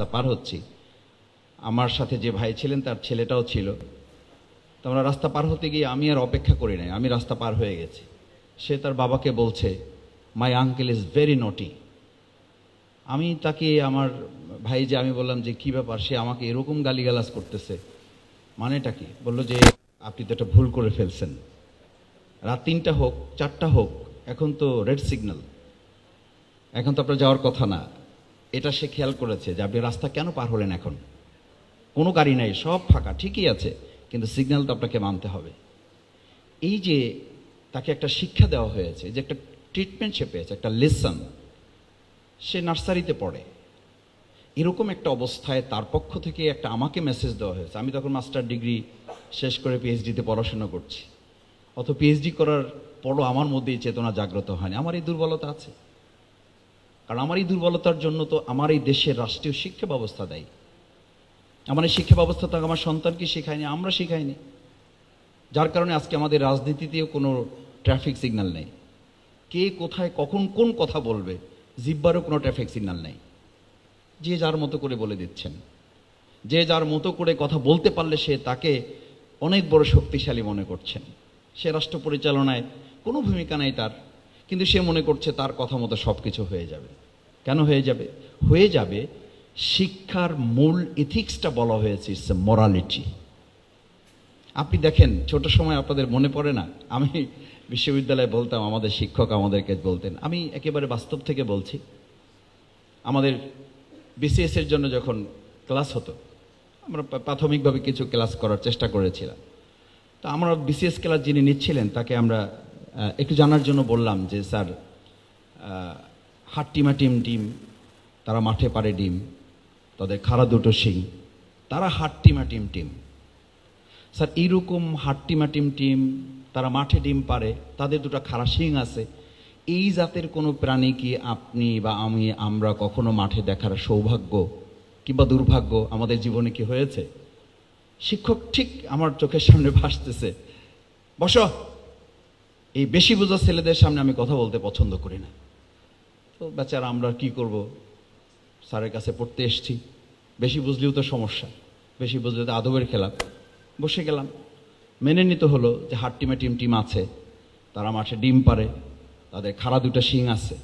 তা পার হচ্ছি। আমার সাথে যে ভাই ছিলেন, তার ছেলেটাও ছিল। তো আমরা রাস্তা পার হতে গিয়ে আমি আর অপেক্ষা করি নাই। আমি রাস্তা পার হয়ে গেছি। সে তার বাবাকে বলছে মাই আঙ্কেল ইজ ভেরি নটি আমি তাকে, আমার ভাই যে, আমি বললাম যে, কী ব্যাপার? সে আমাকে এরকম গালিগালাজ করতেছে। মানেটা কি? বলল যে, আপনি তো একটা ভুল করে ফেলছেন। রাত তিনটা হোক, চারটা হোক, এখন তো রেড সিগন্যাল এখন তো আপনার যাওয়ার কথা না। এটা সে খেয়াল করেছে যে আপনি রাস্তা কেন পার হলেন এখন? কোনো গাড়ি নাই, সব ফাঁকা, ঠিকই আছে, কিন্তু সিগন্যাল তো আপনাকে মানতে হবে। এই যে তাকে একটা শিক্ষা দেওয়া হয়েছে, যে একটা ট্রিটমেন্ট সে পেয়েছে, একটা লেসন সে নার্সারিতে পড়ে। এরকম একটা অবস্থায় তার পক্ষ থেকে একটা আমাকে মেসেজ দেওয়া হয়েছে। আমি তখন মাস্টার ডিগ্রি শেষ করে পিএইচডিতে পড়াশোনা করছি। অত পিএইচডি করার পরও আমার মধ্যে এই চেতনা জাগ্রত হয়নি। আমার এই দুর্বলতা আছে। কারণ আমার এই দুর্বলতার জন্য তো আমার এই দেশের রাষ্ট্রীয় শিক্ষা ব্যবস্থা দেয়। আমার এই শিক্ষা ব্যবস্থা তো আমার সন্তানকে শেখায়নি, আমরা শেখাইনি যার কারণে আজকে আমাদের রাজনীতিতেও কোনো ট্রাফিক সিগন্যাল নেই। কে কোথায়, কখন, কোন কথা বলবে, জিব্বারও কোনো ট্রাফিক সিগন্যাল নেই। যে যার মতো করে বলে দিচ্ছেন। যে যার মতো করে কথা বলতে পারলে সে তাকে অনেক বড় শক্তিশালী মনে করছেন। সে রাষ্ট্র পরিচালনায় কোনো ভূমিকা নাই তার। কিন্তু সে মনে করছে তার কথা মতো সব কিছু হয়ে যাবে। কেন হয়ে যাবে? হয়ে যাবে শিক্ষার মূল ইথিক্সটা বলা হয়েছে ইটস মোরালিটি আপনি দেখেন, ছোট সময় আপনাদের মনে পড়ে না? আমি বিশ্ববিদ্যালয়ে বলতাম, আমাদের শিক্ষক আমাদেরকে বলতেন। আমি একেবারে বাস্তব থেকে বলছি। আমাদের বিসিএসের জন্য যখন ক্লাস হতো, আমরা প্রাথমিকভাবে কিছু ক্লাস করার চেষ্টা করেছিলাম। তো আমরা বিসিএস ক্লাস যিনি নিচ্ছিলেন, তাকে আমরা একটু জানার জন্য বললাম যে, স্যার হাট্টিমা টিম টিম, তারা মাঠে পারে ডিম, তাদের খাড়া দুটো শিং, তারা হাট্টিমা টিম টিম। স্যার, এইরকম হাট্টিমা টিম টিম, তারা মাঠে ডিম পারে তাদের দুটো খাড়া শিং আছে, এই জাতের কোনো প্রাণী কি আপনি বা আমি, আমরা কখনো মাঠে দেখার সৌভাগ্য কিংবা দুর্ভাগ্য আমাদের জীবনে কি হয়েছে? শিক্ষক ঠিক আমার চোখের সামনে ভাসতেছে। বসো। এই বেশি বোঝা ছেলেদের সামনে আমি কথা বলতে পছন্দ করি না। তো বেচারা, আমরা কি করব? স্যারের কাছে পড়তে এসছি। বেশি বুঝলেও তো সমস্যা। বেশি বুঝলে তো আদবের খেলা। বসে গেলাম। মেনে নিতে হলো যে হাট টিমে টিম টিম আছে। তারা মাঠে ডিম পারে। তাদের খাড়া দুটা শিং আছে।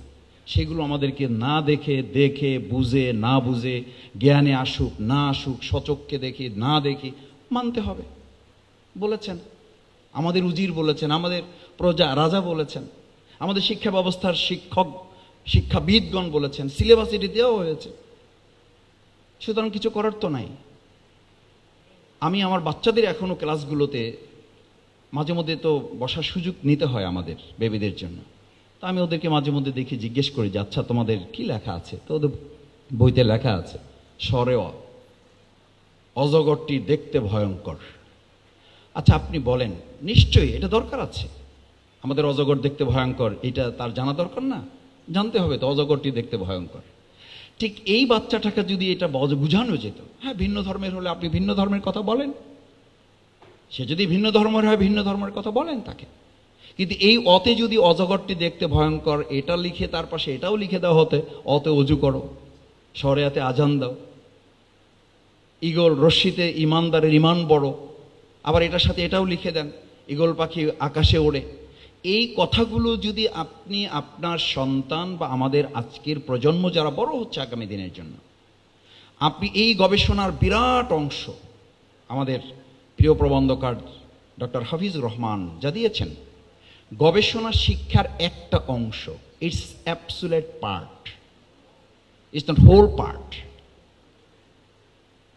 সেগুলো আমাদেরকে না দেখে দেখে, বুঝে, না বুঝে, জ্ঞানে আসুক, না আসুক সচককে দেখে, না দেখে মানতে হবে। বলেছেন। আমাদের উজির বলেছেন, আমাদের প্রজা, রাজা বলেছেন, আমাদের শিক্ষা ব্যবস্থার শিক্ষক, শিক্ষাবিদগণ বলেছেন, সিলেবাস এটি দেওয়া হয়েছে। সুতরাং কিছু করার তো নাই। আমি আমার বাচ্চাদের এখনও ক্লাসগুলোতে মাঝে মধ্যে তো বসার সুযোগ নিতে হয় আমাদের বেবিদের জন্য। তা আমি ওদেরকে মাঝে মধ্যে দেখে জিজ্ঞেস করি যে আচ্ছা তোমাদের কি লেখা আছে? তো ওদের বইতে লেখা আছে স্বরে অজগরটি দেখতে ভয়ঙ্কর। আচ্ছা আপনি বলেন। নিশ্চয়ই, এটা দরকার আছে। আমাদের অজগর দেখতে ভয়ঙ্কর, এটা তার জানা দরকার না? জানতে হবে তো, অজগরটি দেখতে ভয়ঙ্কর। ঠিক এই বাচ্চাটাকে যদি এটা বুঝানো যেত হ্যাঁ ভিন্ন ধর্মের হলে আপনি ভিন্ন ধর্মের কথা বলেন। সে যদি ভিন্ন ধর্মের হয়, ভিন্ন ধর্মের কথা বলেন তাকে। কিন্তু এই অতে যদি অজগরটি দেখতে ভয়ঙ্কর, এটা লিখে তার পাশে এটাও লিখে দেওয়া হতে, অতে অজু করো। সরেয়াতে আজান দাও। ইগল রশ্মিতে ইমানদারের ইমান বড়। আবার এটার সাথে এটাও লিখে দেন ইগল পাখি আকাশে ওড়ে। এই কথাগুলো যদি আপনি আপনার সন্তান বা আমাদের আজকের প্রজন্ম যারা বড় হচ্ছে আগামী দিনের জন্য, আপনি এই গবেষণার বিরাট অংশ আমাদের প্রিয় প্রবন্ধকার ডক্টর হাফিজুর রহমান যা দিয়েছেন, গবেষণা শিক্ষার একটা অংশ, it's absolute part, it's not whole part.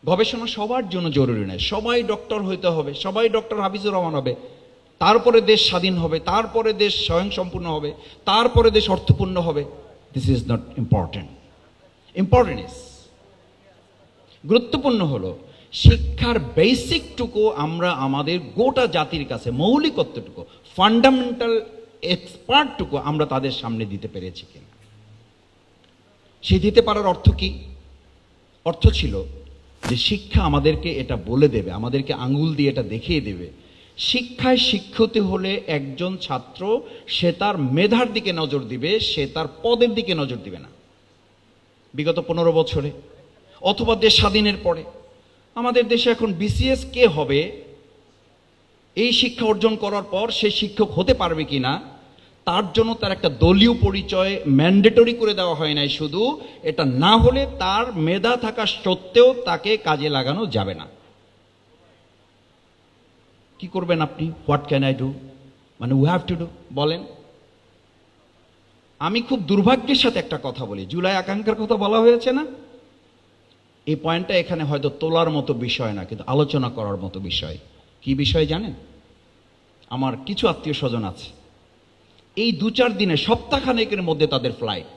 গবেষণা সবার জন্য জরুরি নয়। সবাই ডক্টর হইতে হবে, সবাই ডক্টর হাফিজুর রহমান হবে। তারপরে দেশ স্বাধীন হবে, তারপরে দেশ স্বয়ংসম্পূর্ণ হবে, তারপরে দেশ অর্থপূর্ণ হবে। This is not important important is গুরুত্বপূর্ণ হলো, শিক্ষার বেসিকটুকু আমরা আমাদের গোটা জাতির কাছে, মৌলিকত্বটুকু ফান্ডামেন্টাল এক্সপার্টটুকু আমরা তাদের সামনে দিতে পেরেছি কিনা। সে দিতে পারার অর্থ কি? অর্থ ছিল যে শিক্ষা আমাদেরকে এটা বলে দেবে, আমাদেরকে আঙ্গুল দিয়ে এটা দেখিয়ে দেবে। শিক্ষায় শিক্ষিত হলে একজন ছাত্র, সে তার মেধার দিকে নজর দিবে, সে তার পদের দিকে নজর দিবে না। বিগত পনেরো বছরে, অথবা দেশ স্বাধীনের পরে। আমাদের দেশে এখন বিসিএস কে হবে? এই শিক্ষা অর্জন করার পর সে শিক্ষক হতে পারবে কিনা? তার জন্য তার একটা দলীয় পরিচয় ম্যান্ডেটরি করে দেওয়া হয় নাই শুধু, এটা না হলে তার মেধা থাকা সত্ত্বেও তাকে কাজে লাগানো যাবে না। কি করবেন আপনি? হোয়াট ক্যান আই ডু মানে উই হ্যাভ টু ডু বলেন। আমি খুব দুর্ভাগ্যের সাথে একটা কথা বলি। জুলাই আকাঙ্ক্ষার কথা বলা হয়েছে না? এই পয়েন্টটা এখানে হয়তো তোলার মতো বিষয় না, কিন্তু আলোচনা করার মতো বিষয়। কি বিষয় জানেন? আমার কিছু আত্মীয় স্বজন আছে। এই দু চার দিনে সপ্তাহখানেকের মধ্যে তাদের ফ্লাইট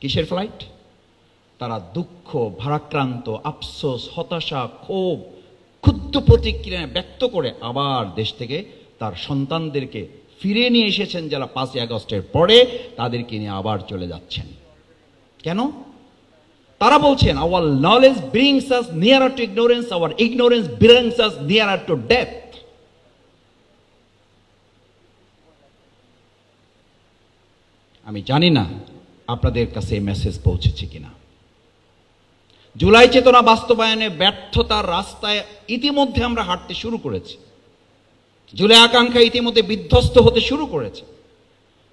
কিসের ফ্লাইট তারা দুঃখ, ভারাক্রান্ত, আফসোস, হতাশা, ক্ষোভ ক্ষুদ্র প্রতিক্রিয়া ব্যক্ত করে আবার দেশ থেকে তার সন্তানদেরকে ফিরে নিয়ে এসেছেন যারা পাঁচই আগস্টের পরে তাদেরকে নিয়ে আবার চলে যাচ্ছেন। কেন? তারা বলছেন our knowledge brings us nearer to ignorance our ignorance brings us nearer to death আমি জানি না আপনাদের কাছে এই মেসেজ পৌঁছেছে কিনা। জুলাই চেতনা বাস্তবায়নে ব্যর্থতার রাস্তায় ইতিমধ্যে আমরা হাঁটতে শুরু করেছি। জুলাই আকাঙ্ক্ষা ইতিমধ্যে বিধ্বস্ত হতে শুরু করেছে।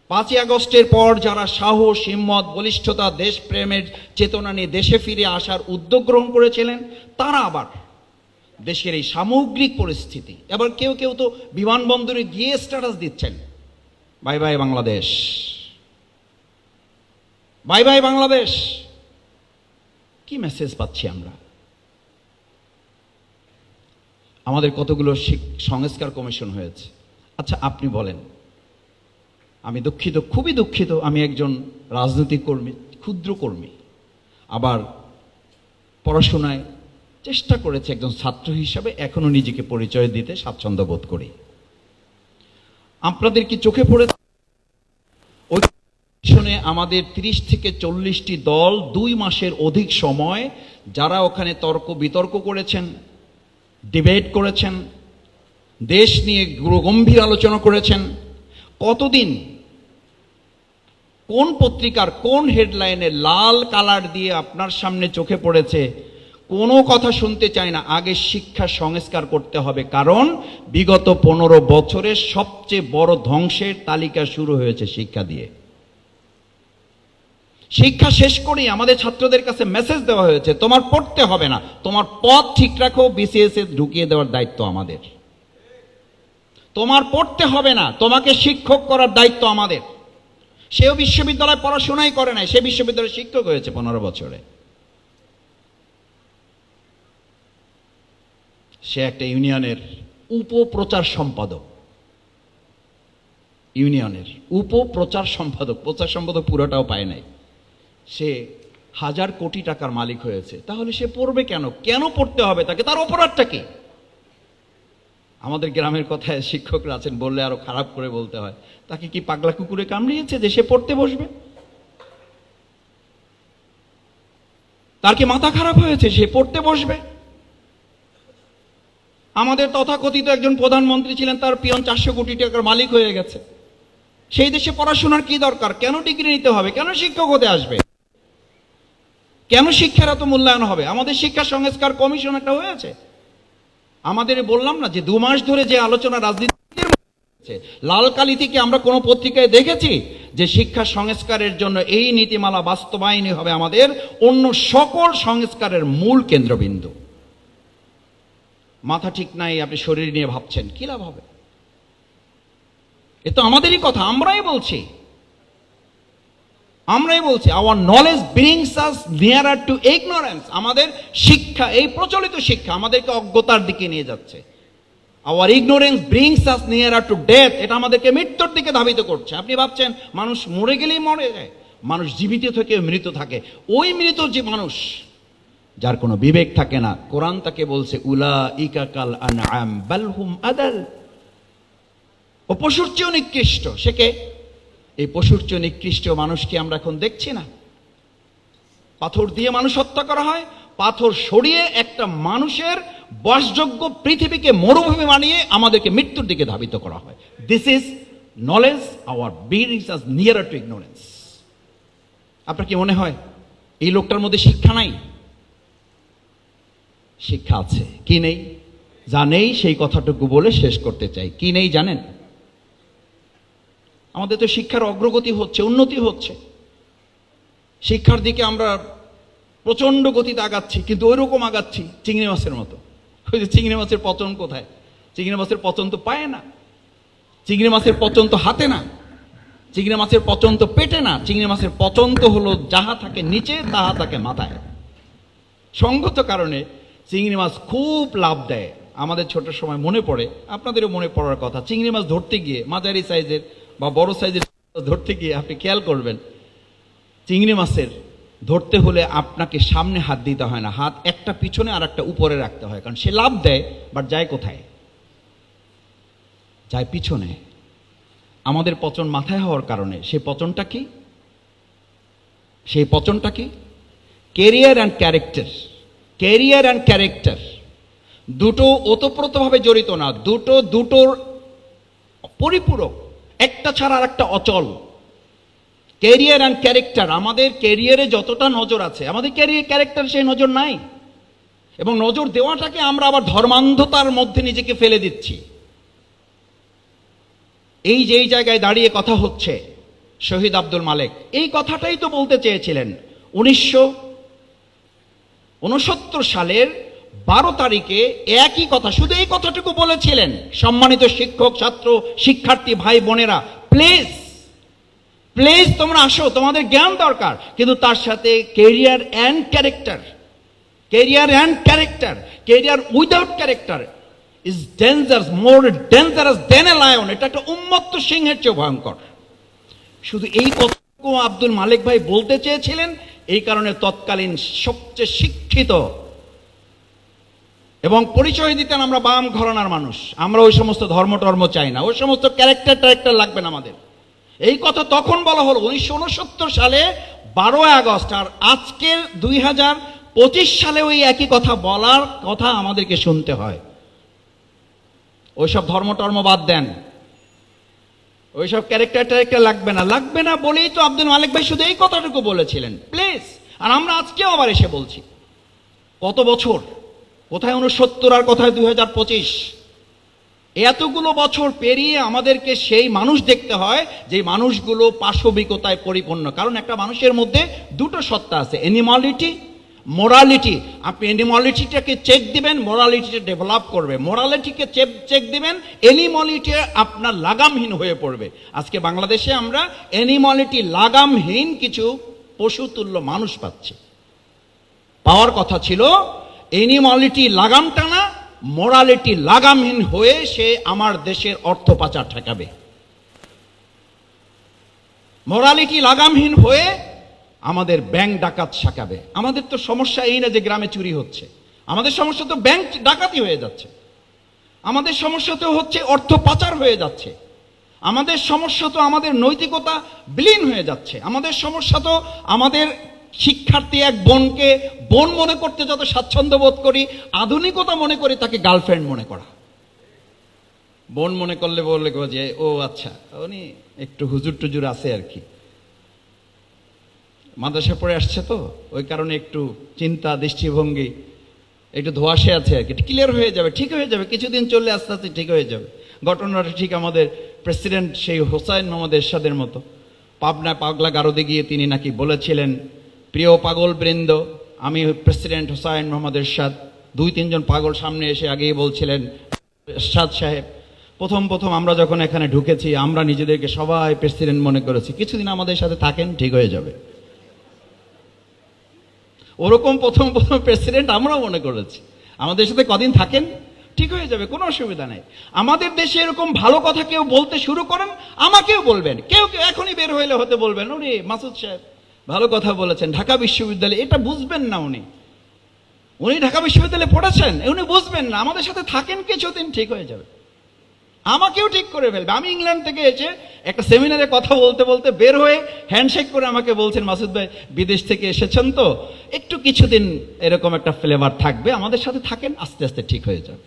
পাঁচই আগস্টের পর যারা সাহস, হিম্মত, বলিষ্ঠতা, দেশপ্রেমের চেতনা নিয়ে দেশে ফিরে আসার উদ্যোগ গ্রহণ করেছিলেন, তারা আবার দেশের এই সামগ্রিক পরিস্থিতি, এবার কেউ কেউ তো বিমানবন্দরে গিয়ে স্ট্যাটাস দিচ্ছেন। Bye bye Bangladesh. Bye bye Bangladesh কি মেসেজ পাচ্ছি আমরা? আমাদের কতগুলো সংস্কার কমিশন হয়েছে? আচ্ছা আপনি বলেন। আমি দুঃখিত, খুবই দুঃখিত, আমি একজন রাজনৈতিক কর্মী, ক্ষুদ্র কর্মী। আবার পড়াশোনায় চেষ্টা করেছি একজন ছাত্র হিসাবে, এখনও নিজেকে পরিচয় দিতে স্বাচ্ছন্দ্য বোধ করি। আপনাদের কি চোখে পড়ে আমাদের তিরিশ থেকে চল্লিশটি দল দুই মাসের অধিক সময় যারা ওখানে তর্ক বিতর্ক করেছেন ডিবেট করেছেন, দেশ নিয়ে গম্ভীর আলোচনা করেছেন, কতদিন, কোন পত্রিকার কোন হেডলাইনে লাল কালার দিয়ে আপনার সামনে চোখে পড়েছে, কোনো কথা শুনতে চাই না, আগে শিক্ষা সংস্কার করতে হবে, কারণ বিগত পনেরো বছরের সবচেয়ে বড় ধ্বংসের তালিকা শুরু হয়েছে শিক্ষা দিয়ে। শিক্ষা শেষ করেই আমাদের ছাত্রদের কাছে মেসেজ দেওয়া হয়েছে, তোমার পড়তে হবে না। তোমার পথ ঠিক রাখো বিসিএস এ ঢুকিয়ে দেওয়ার দায়িত্ব আমাদের। তোমার পড়তে হবে না, তোমাকে শিক্ষক করার দায়িত্ব আমাদের। সেও বিশ্ববিদ্যালয়ে পড়াশোনাই করে নাই, সে বিশ্ববিদ্যালয়ে শিক্ষক হয়েছে পনেরো বছরে। সে একটা ইউনিয়নের উপপ্রচার সম্পাদক। ইউনিয়নের উপপ্রচার সম্পাদক, প্রচার সম্পাদক পুরোটাও পায় নাই। সে হাজার কোটি টাকার মালিক হয়েছে। তাহলে সে পড়বে কেন? কেন পড়তে হবে তাকে? তার অপরাধটা কি? আমাদের গ্রামের কথায় শিক্ষকরা আছেন, বললে আরও খারাপ করে বলতে হয়। তাকে কি পাগলা কুকুরে কামড়িয়েছে যে সে পড়তে বসবে? তার কি মাথা খারাপ হয়েছে সে পড়তে বসবে? আমাদের তথাকথিত একজন প্রধানমন্ত্রী ছিলেন, তার পিয়ন চারশো কোটি টাকার মালিক হয়ে গেছে। সেই দেশে পড়াশোনার কি দরকার? কেন ডিগ্রি নিতে হবে? কেন শিক্ষক হতে আসবে? কেন শিক্ষার এত মূল্যায়ন হবে? আমাদের শিক্ষা সংস্কার কমিশন একটা হয়েছে আমাদের বললাম না যে দু মাস ধরে যে আলোচনা রাজনীতির লাল কালি থেকে আমরা কোনো পত্রিকায় দেখেছি যে শিক্ষা সংস্কারের জন্য এই নীতিমালা বাস্তবায়নই হবে আমাদের অন্য সকল সংস্কারের মূল কেন্দ্রবিন্দু। মাথা ঠিক নাই, আপনি শরীর নিয়ে ভাবছেন, কি লাভ হবে? এ তো আমাদেরই কথা, আমরাই বলছি। আমরাই বলছি our knowledge brings us nearer to ignorance আমাদের শিক্ষা, এই প্রচলিত শিক্ষা আমাদেরকে অজ্ঞতার দিকে নিয়ে যাচ্ছে। Our ignorance brings us nearer to death এটা আমাদেরকে মৃত্যুর দিকে ধাবিত করছে। আপনি ভাবছেন, মানুষ মরে গেলেই মরে যায়, মানুষ জীবিত থেকে মৃত থাকে। ওই মৃত যে মানুষ, যার কোনো বিবেক থাকে না, কোরআন তাকে বলছে উলা ইকাকাল আনআম বালহুম আদাল। ও পশুর চেয়েও নিকৃষ্ট, সে কে? এই পশুর চেয়ে নিকৃষ্ট মানুষকে আমরা এখন দেখছি না? পাথর দিয়ে মানুষ হত্যা করা হয়, পাথর সরিয়ে একটা মানুষের বসযোগ্য পৃথিবীকে মরুভূমি বানিয়ে আমাদেরকে মৃত্যুর দিকে ধাবিত করা হয়। This is knowledge our beings as near to ignorance আপনার কি মনে হয়, এই লোকটার মধ্যে শিক্ষা নাই? শিক্ষা আছে। কি নেই? যা নেই, সেই কথাটুকু বলে শেষ করতে চাই। কি নেই জানেন? আমাদের তো শিক্ষার অগ্রগতি হচ্ছে, উন্নতি হচ্ছে। শিক্ষার দিকে আমরা প্রচণ্ড গতিতে আগাচ্ছি, কিন্তু ওই রকম আগাচ্ছি চিংড়ি মাছের মতো। ওই যে চিংড়ি মাছের পচন কোথায়? চিংড়ি মাছের পচন তো পায় না। চিংড়ি মাছের পচন তো হাতে না। চিংড়ি মাছের পচন তো পেটে না। চিংড়ি মাছের পচন তো হলো যাহা থাকে নিচে, তাহা থাকে মাথায়। সঙ্গত কারণে চিংড়ি মাছ খুব লাভ দেয়। আমাদের ছোট সময় মনে পড়ে, আপনাদেরও মনে পড়ার কথা। চিংড়ি মাছ ধরতে গিয়ে মাঝারি সাইজের বা বড় সাইজের ধরতে গিয়ে আপনি খেয়াল করবেন, চিংড়ি মাছের ধরতে হলে আপনাকে সামনে হাত দিতে হয় না। হাত একটা পিছনে আর একটা উপরে রাখতে হয়, কারণ সে লাভ দেয়, বাট যায় কোথায়? যায় পিছনে। আমাদের পচন মাথায় হওয়ার কারণে, সেই পচনটা কি? সেই পচনটা কি? Career and character career and character দুটো ওতপ্রোতভাবে জড়িত না, দুটো দুটোর পরিপূরক। একটা ছাড়া আর একটা অচল। কেরিয়ার অ্যান্ড ক্যারেক্টার আমাদের কেরিয়ারে যতটা নজর আছে, আমাদের ক্যারিয়ার ক্যারেক্টার সেই নজর নাই। এবং নজর দেওয়াটাকে আমরা আবার ধর্মান্ধতার মধ্যে নিজেকে ফেলে দিচ্ছি। এই যে এই জায়গায় দাঁড়িয়ে কথা হচ্ছে, শহীদ আব্দুল মালেক, এই কথাটাই তো বলতে চেয়েছিলেন। উনিশশো উনসত্তর সালের বারো তারিখে একই কথা, শুধু এই কথাটুকু বলেছিলেন সম্মানিত শিক্ষক, ছাত্র, শিক্ষার্থী, ভাই, বোনেরা প্লিজ প্লিজ তোমরা আসো, তোমাদের জ্ঞান দরকার। কিন্তু তার সাথে career and character career and character career without character is dangerous more dangerous than a lion এটা একটা উন্মত্ত সিংহের চেয়ে ভয়ঙ্কর। শুধু এই কথাটুকু আব্দুল মালিক ভাই বলতে চেয়েছিলেন, এই কারণে তৎকালীন সবচেয়ে শিক্ষিত এবং পরিচয় দিতেন আমরা বাম ঘরানার মানুষ। আমরা ওই সমস্ত ধর্ম টর্ম চাই না। ওই সমস্ত ক্যারেক্টার ট্যারেক্টার লাগবে না আমাদের। এই কথা তখন বলা হলো উনিশশো উনসত্তর সালে বারোই আগস্ট, আর আজকের দুই হাজার পঁচিশ সালে ওই একই কথা বলার কথা আমাদেরকে শুনতে হয়। ওইসব ধর্ম টর্ম বাদ দেন। ওইসব ক্যারেক্টার ট্যারেক্টার লাগবে না। লাগবে না বলেই তো আব্দুল মালিক ভাই শুধু এই কথাটুকু বলেছিলেন। প্লিজ আর আমরা আজকেও আবার এসে বলছি। কত বছর? কোথায় উনসত্তর আর কোথায় দুই হাজার পঁচিশ? এতগুলো বছর পেরিয়ে আমাদেরকে সেই মানুষ দেখতে হয় যে মানুষগুলো পাশবিকতায় পরিপূর্ণ। কারণ একটা মানুষের মধ্যে দুটো সত্তা আছে অ্যানিমালিটি মোরালিটি আপনি অ্যানিমালিটিটাকে চেক দিবেন মোরালিটিটা ডেভেলপ করবে। মোরালিটিকে চেক চেক দিবেন অ্যানিমালিটি আপনার লাগামহীন হয়ে পড়বে। আজকে বাংলাদেশে আমরা অ্যানিমালিটি লাগামহীন কিছু পশুতুল্য মানুষ পাচ্ছি। পাওয়ার কথা ছিল এনিমালিটি লাগাম টানা মোরালিটি লাগামহীন হয়ে সে আমার দেশের অর্থ পাচার ঠেকাবে। মোরালিটি লাগামহীন হয়ে আমাদের ব্যাংক ডাকাত শাকাবে আমাদের তো সমস্যা এই না যে গ্রামে চুরি হচ্ছে। আমাদের সমস্যা তো ব্যাংক ডাকাতি হয়ে যাচ্ছে। আমাদের সমস্যা তো হচ্ছে অর্থ পাচার হয়ে যাচ্ছে। আমাদের সমস্যা তো আমাদের নৈতিকতা বিলীন হয়ে যাচ্ছে। আমাদের সমস্যা তো আমাদের শিক্ষার্থী এক বোনকে বোন মনে করতে যত স্বাচ্ছন্দ্য বোধ করি, আধুনিকতা মনে করি, তাকে গার্লফ্রেন্ড মনে করা। বোন মনে করলে বললে গো যে, ও আচ্ছা। উনি একটু হুজুর টুজুর আছে আর কি। মাদ্রাসা পড়ে আসছে তো, ওই কারণে একটু চিন্তা, দৃষ্টিভঙ্গি, একটু ধোয়াশে আছে আর কি। ক্লিয়ার হয়ে যাবে, ঠিক হয়ে যাবে। কিছুদিন চললে আস্তে আস্তে ঠিক হয়ে যাবে। ঘটনাটা ঠিক আমাদের প্রেসিডেন্ট সেই হোসাইন মোহাম্মদ এরশাদের মতো। পাবনায় পাগলা গারদে গিয়ে তিনি নাকি বলেছিলেন প্রিয় পাগল বৃন্দ, আমি প্রেসিডেন্ট হোসাইন মোহাম্মদ এরশাদ। দুই, তিনজন পাগল সামনে এসে আগেই বলছিলেন, এরশাদ সাহেব, প্রথম প্রথম আমরা যখন এখানে ঢুকেছি, আমরা নিজেদেরকে সবাই প্রেসিডেন্ট মনে করেছি। কিছুদিন আমাদের সাথে থাকেন, ঠিক হয়ে যাবে। ওরকম প্রথম প্রথম প্রেসিডেন্ট আমরাও মনে করেছি। আমাদের সাথে কদিন থাকেন, ঠিক হয়ে যাবে, কোনো অসুবিধা নেই। আমাদের দেশে এরকম ভালো কথা কেউ বলতে শুরু করেন, আমাকেও বলবেন। কেউ কেউ এখনই বের হইলে হতে বলবেন, ওরে মাসুদ সাহেব ভালো কথা বলেছেন। ঢাকা বিশ্ববিদ্যালয়ে, এটা বুঝবেন না উনি। উনি ঢাকা বিশ্ববিদ্যালয়ে পড়েছেন উনি বুঝবেন না। আমাদের সাথে থাকেন কিছুদিন ঠিক হয়ে যাবে। আমাকেও ঠিক করে ফেলবে। আমি ইংল্যান্ড থেকে এসে একটা সেমিনারে কথা বলতে বলতে বের হয়ে হ্যান্ডশেক করে আমাকে বলছেন, মাসুদ ভাই, বিদেশ থেকে এসেছেন তো? একটু কিছুদিন এরকম একটা ফ্লেভার থাকবে। আমাদের সাথে থাকেন, আস্তে আস্তে ঠিক হয়ে যাবে।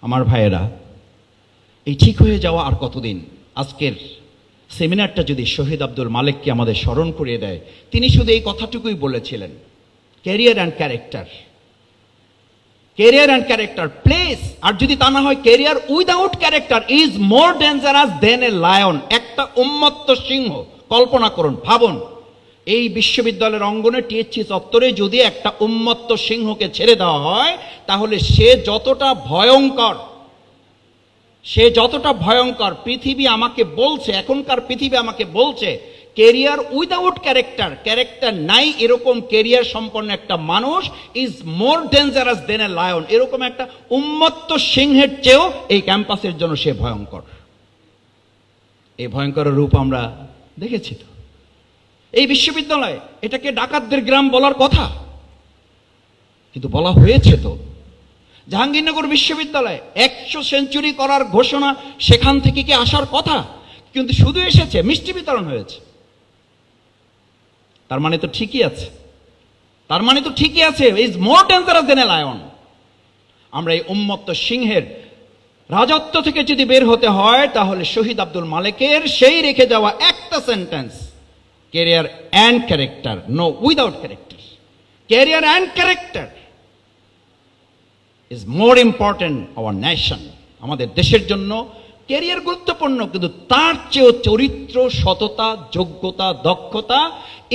আমার ভাইয়েরা, এই ঠিক হয়ে যাওয়া আর কতদিন? আজকের সেমিনারটা যদি শহীদ আব্দুল মালিককে আমাদের স্মরণ করিয়ে দেয়, তিনি শুধু এই কথাটুকুই বলেছিলেন career and character career and character place আর যদি তা না হয় career without character is more dangerous than a lion একটা উন্মত্ত সিংহ, কল্পনা করুন, ভাবুন। এই বিশ্ববিদ্যালয়ের অঙ্গনে টিএসসি চত্বরে যদি একটা উন্মত্ত সিংহকে ছেড়ে দেওয়া হয়, তাহলে সে যতটা ভয়ঙ্কর সে যতটা ভয়ঙ্কর পৃথিবী আমাকে বলছে, এখনকার পৃথিবী আমাকে বলছে কেরিয়ার উইদাউট ক্যারেক্টার ক্যারেক্টার নাই, এরকম কেরিয়ার সম্পন্ন একটা মানুষ is more dangerous than a lion এরকম একটা উন্মত্ত সিংহের চেয়েও এই ক্যাম্পাসের জন্য সে ভয়ঙ্কর। এই ভয়ঙ্কর রূপ আমরা দেখেছি তো। এই বিশ্ববিদ্যালয় এটাকে ডাকাতদের গ্রাম বলার কথা। কিন্তু বলা হয়েছে তো। জাহাঙ্গীরনগর বিশ্ববিদ্যালয়ে একশো সেঞ্চুরি করার ঘোষণা সেখান থেকে কি আসার কথা? কিন্তু শুধু এসেছে, মিষ্টি বিতরণ হয়েছে। তার মানে তো ঠিকই আছে। তার মানে তো ঠিকই আছে, is more dangerous than a lion. আমরা এই উম্মত্ত সিংহের রাজত্ব থেকে যদি বের হতে হয়, তাহলে শহীদ আব্দুল মালিকের সেই রেখে যাওয়া একটা sentence career and character no without character career and character is more important our nation আমাদের দেশের জন্য ক্যারিয়ার গুরুত্বপূর্ণ, কিন্তু তার চেয়েও চরিত্র, সততা, যোগ্যতা, দক্ষতা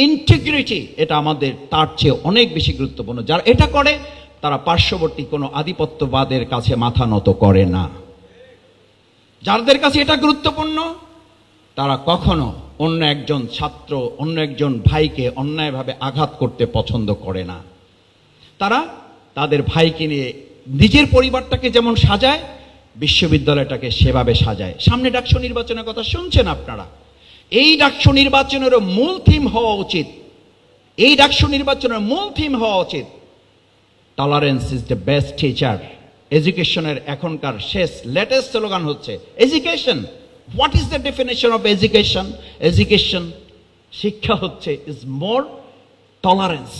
ইন্টিগ্রিটি এটা আমাদের তার চেয়ে অনেক বেশি গুরুত্বপূর্ণ। যারা এটা করে, তারা পার্শ্ববর্তী কোনো আধিপত্যবাদের কাছে মাথা নত করে না। যাদের কাছে এটা গুরুত্বপূর্ণ, তারা কখনো অন্য একজন ছাত্র, অন্য একজন ভাইকে অন্যায়ভাবে আঘাত করতে পছন্দ করে না। তারা তাদের ভাইকে নিয়ে নিজের পরিবারটাকে যেমন সাজায় বিশ্ববিদ্যালয়টাকে সেভাবে সাজায়। সামনে ডাকসু নির্বাচনের কথা শুনছেন আপনারা? এই ডাকসু নির্বাচনেরও মূল থিম হওয়া উচিত। এই ডাকসু নির্বাচনের মূল থিম হওয়া উচিত। Tolerance is the best teacher এডুকেশনের এখনকার শেষ লেটেস্ট স্লোগান হচ্ছে education what is the definition of education education শিক্ষা হচ্ছে is more tolerance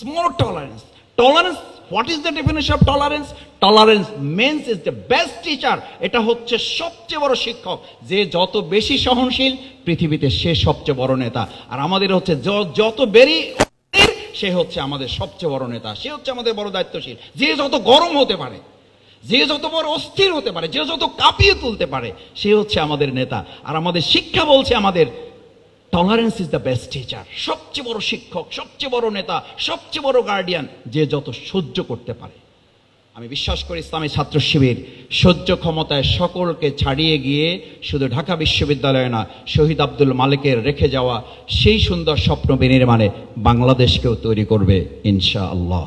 small tolerance Tolerance, what is the definition of tolerance tolerance means is the best teacher এটা হচ্ছে সবচেয়ে বড় শিক্ষক। যে যত বেশি সহনশীল, পৃথিবীতে সে সবচেয়ে বড় নেতা। আর আমাদের হচ্ছে যত বেরি সে হচ্ছে আমাদের সবচেয়ে বড় নেতা। সে হচ্ছে আমাদের বড় দায়িত্বশীল। যে যত গরম হতে পারে, যে যত বড় অস্থির হতে পারে, যে যত কাঁপিয়ে তুলতে পারে, সে হচ্ছে আমাদের নেতা। আর আমাদের শিক্ষা বলছে আমাদের tolerance is the best teacher সবচেয়ে বড় শিক্ষক, সবচেয়ে বড় নেতা, সবচেয়ে বড় গার্ডিয়ান যে যত সহ্য করতে পারে। আমি বিশ্বাস করি ইসলামী ছাত্র শিবির সহ্য ক্ষমতায় সকলকে ছাড়িয়ে গিয়ে শুধু ঢাকা বিশ্ববিদ্যালয়ে না, শহীদ আব্দুল মালিকের রেখে যাওয়া সেই সুন্দর স্বপ্ন বিনির্মাণে বাংলাদেশকেও তৈরি করবে ইনশা আল্লাহ